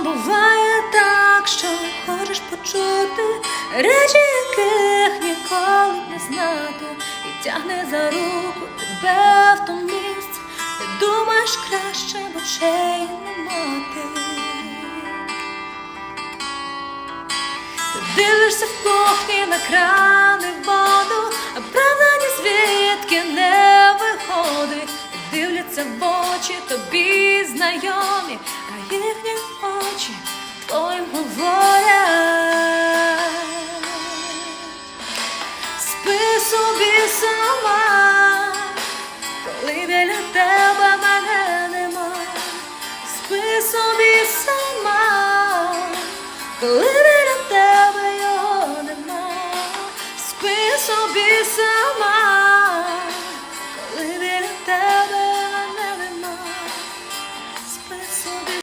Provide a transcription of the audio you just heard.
Буває так, що хочеш почути речі, яких ніколи не знати, і тягне за руку тебе в то місце, ти думаєш краще, б очей не мати. Ти дивишся в кухні на крани воду, а правда ні звідки не виходить. Дивляться в очі тобі знайомі, а noite foi um voyage. Spesso bisama, tolide la teba maganema. Spesso bisama, tolide la teba yonema. Spesso bisama.